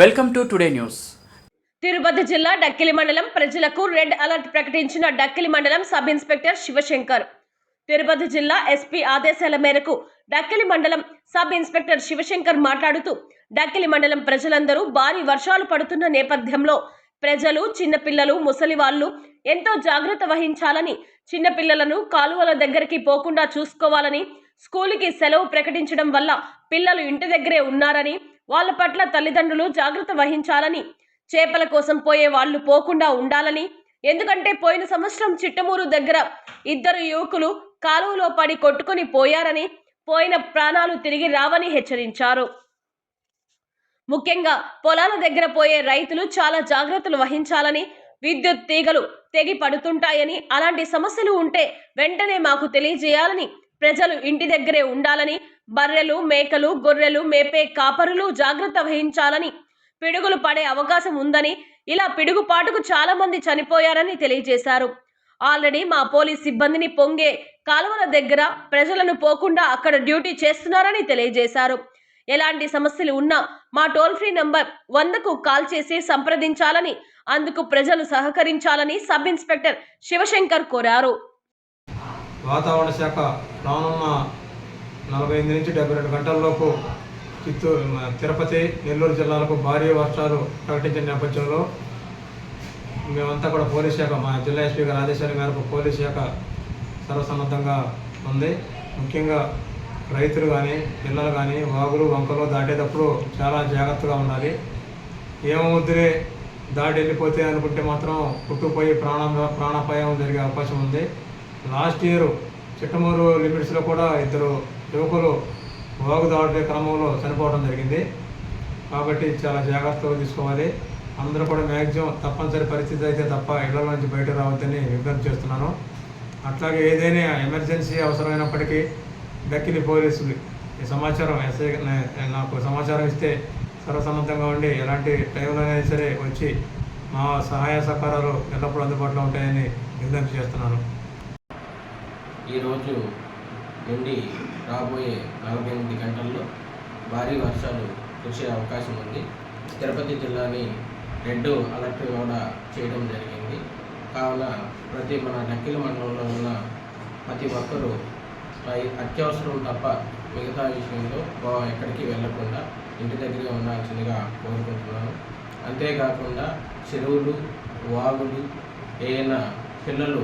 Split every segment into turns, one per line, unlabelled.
Welcome to today news.
Tirupati జిల్లా డక్కిలి మండలం ప్రజలకు రెడ్ అలర్ట్ ప్రకటించిన డక్కిలి మండలం సబ్ ఇన్స్పెక్టర్ శివశంకర్. తిరుపతి జిల్లా ఎస్పీ ఆదేశాల మేరకు డక్కిలి మండలం సబ్ ఇన్స్పెక్టర్ శివశంకర్ మాట్లాడుతూ డక్కిలి మండలం ప్రజలందరూ భారీ వర్షాలు పడుతున్న నేపథ్యంలో ప్రజలు చిన్నపిల్లలు ముసలి వాళ్ళు ఎంతో జాగ్రత్త వహించాలని చిన్నపిల్లలను కాలువల దగ్గరికి పోకుండా చూసుకోవాలని స్కూలుకి సెలవు ప్రకటించడం వల్ల పిల్లలు ఇంటి దగ్గరే ఉన్నారని వాళ్ళ పట్ల తల్లిదండ్రులు జాగ్రత్త వహించాలని చేపల కోసం పోయే వాళ్ళు పోకుండా ఉండాలని ఎందుకంటే పోయిన సంవత్సరం చిట్టమూరు దగ్గర ఇద్దరు యువకులు కాలువలో పడి కొట్టుకుని పోయారని పోయిన ప్రాణాలు తిరిగి రావని హెచ్చరించారు. ముఖ్యంగా పొలాల దగ్గర పోయే రైతులు చాలా జాగ్రత్తలు వహించాలని విద్యుత్ తీగలు తెగి పడుతుంటాయని అలాంటి సమస్యలు ఉంటే వెంటనే మాకు తెలియజేయాలని ప్రజలు ఇంటి దగ్గరే ఉండాలని బర్రెలు మేకలు గొర్రెలు మేపే కాపరులు జాగ్రత్త వహించాలని పిడుగులు పడే అవకాశం ఉందని ఇలా పిడుగుపాటుకు చాలా మంది చనిపోయారని తెలియజేశారు. ఆల్రెడీ మా పోలీస్ సిబ్బందిని పొంగే కాలువల దగ్గర ప్రజలను పోకుండా అక్కడ డ్యూటీ చేస్తున్నారని తెలియజేశారు. ఎలాంటి సమస్యలు ఉన్నా మా టోల్ ఫ్రీ నంబర్ వందకు కాల్ చేసి సంప్రదించాలని అందుకు ప్రజలు సహకరించాలని సబ్ ఇన్స్పెక్టర్ శివశంకర్ కోరారు.
వాతావరణ శాఖ రానున్న నలభై ఎనిమిది నుంచి డెబ్బై రెండు గంటల్లోపు చిత్తూరు తిరుపతి నెల్లూరు జిల్లాలకు భారీ వర్షాలు ప్రకటించిన నేపథ్యంలో మేమంతా కూడా పోలీస్ శాఖ మా జిల్లా ఎస్పీ గారి ఆదేశాల మేరకు పోలీస్ శాఖ సర్వసన్నద్ధంగా ఉంది. ముఖ్యంగా రైతులు కానీ పిల్లలు కానీ వాగులు వంకలు దాటేటప్పుడు చాలా జాగ్రత్తగా ఉండాలి. ఏమవుద్దులే దాడి వెళ్ళిపోతే అనుకుంటే మాత్రం పుట్టుపోయి ప్రాణ ప్రాణాపాయం జరిగే అవకాశం ఉంది. లాస్ట్ ఇయర్ చిట్టమూరు లిమిట్స్లో కూడా ఇద్దరు యువకులు వాగు దాటే క్రమంలో చనిపోవడం జరిగింది. కాబట్టి చాలా జాగ్రత్తగా తీసుకోవాలి. అందరూ కూడా మ్యాక్సిమం తప్పనిసరి పరిస్థితి అయితే తప్ప ఇళ్ళ నుంచి బయట రావద్దని విజ్ఞప్తి చేస్తున్నాను. అట్లాగే ఏదైనా ఎమర్జెన్సీ అవసరమైనప్పటికీ దక్కిలి పోలీసులు ఈ సమాచారం ఎస్ఐ నాకు సమాచారం ఇస్తే సర్వసన్నద్ధంగా ఉండి ఎలాంటి టైంలోనైనా సరే వచ్చి మా సహాయ సహకారాలు ఎల్లప్పుడూ అందుబాటులో ఉంటాయని విజ్ఞప్తి చేస్తున్నాను.
ఈరోజు నుండి రాబోయే నలభై ఎనిమిది గంటల్లో భారీ వర్షాలు కురిసే అవకాశం ఉంది. తిరుపతి జిల్లాని రెడ్ అలర్ట్ కూడా చేయడం జరిగింది. కావున ప్రతి మన డక్కిల మండలంలో ఉన్న ప్రతి ఒక్కరూ అత్యవసరం తప్ప మిగతా విషయంలో ఎక్కడికి వెళ్ళకుండా ఇంటి దగ్గరే ఉండాల్సిందిగా కోరుకుంటున్నాను. అంతేకాకుండా చెరువులు వాగులు ఏమైనా పిల్లలు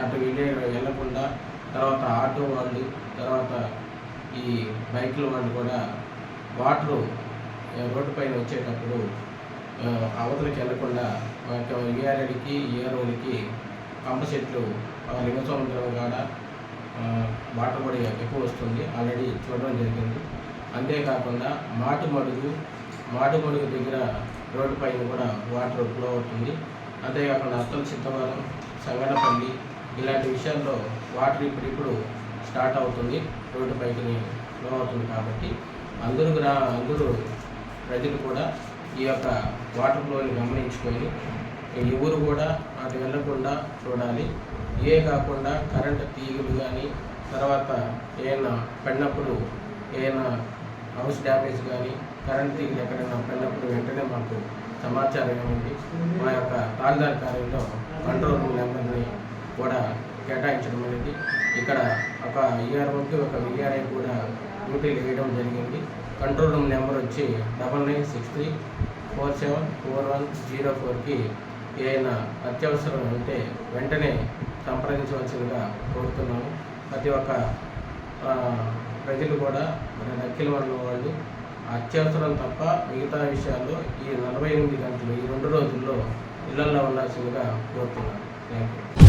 అటు వెళ్ళే వెళ్ళకుండా తర్వాత ఆటో వాళ్ళు తర్వాత ఈ బైకుల వాళ్ళు కూడా వాటరు రోడ్డు పైన వచ్చేటప్పుడు అవతలకి వెళ్ళకుండా ఏఆర్ఎడికి ఏఆర్ఓలకి పంప చెట్లు లింగస్వామి కాడ వాటర్ కూడా ఎక్కువ వస్తుంది. ఆల్రెడీ చూడడం జరిగింది. అంతేకాకుండా మాటు మడుగు మాటు మడుగు దగ్గర రోడ్డు పైన కూడా వాటర్ ఫ్లో అవుతుంది. అంతేకాకుండా అత్తల సిద్ధవరం సంగడపల్లి ఇలాంటి విషయాల్లో వాటర్ ఇప్పుడిప్పుడు స్టార్ట్ అవుతుంది రోడ్డు పైకి ఫ్లో అవుతుంది కాబట్టి అందరూ గ్రా అందరూ ప్రజలు కూడా ఈ యొక్క వాటర్ ఫ్లోని గమనించుకొని ఎవరు కూడా అటు వెళ్ళకుండా చూడాలి. ఏ కాకుండా కరెంటు తీగలు కానీ తర్వాత ఏమైనా పడినప్పుడు ఏమైనా హౌస్ డ్యామేజ్ కానీ కరెంట్ తీగలు ఎక్కడైనా పడినప్పుడు వెంటనే మాకు సమాచారం ఇవ్వండి మా యొక్క తాల్దార్ కార్యంలో కంట్రోల్ రూమ్ నెంబర్ని కూడా కేటాయించడం అనేది ఇక్కడ ఒక ఈఆర్ఓకి ఒక విఆర్ఐ కూడా డ్యూటీలు వేయడం జరిగింది. కంట్రోల్ రూమ్ నెంబర్ వచ్చి double nine six three four seven four one zero ఫోర్కి ఏదైనా అత్యవసరం ఉంటే వెంటనే సంప్రదించవలసిందిగా కోరుతున్నాము ప్రతి ఒక్క ప్రజలు కూడా మన నక్కిల వాళ్ళు అత్యవసరం తప్ప మిగతా విషయాల్లో ఈ నలభై ఎనిమిది గంటలు ఈ రెండు రోజుల్లో ఇళ్ళలో ఉండాల్సిందిగా కోరుతున్నాను. Thank you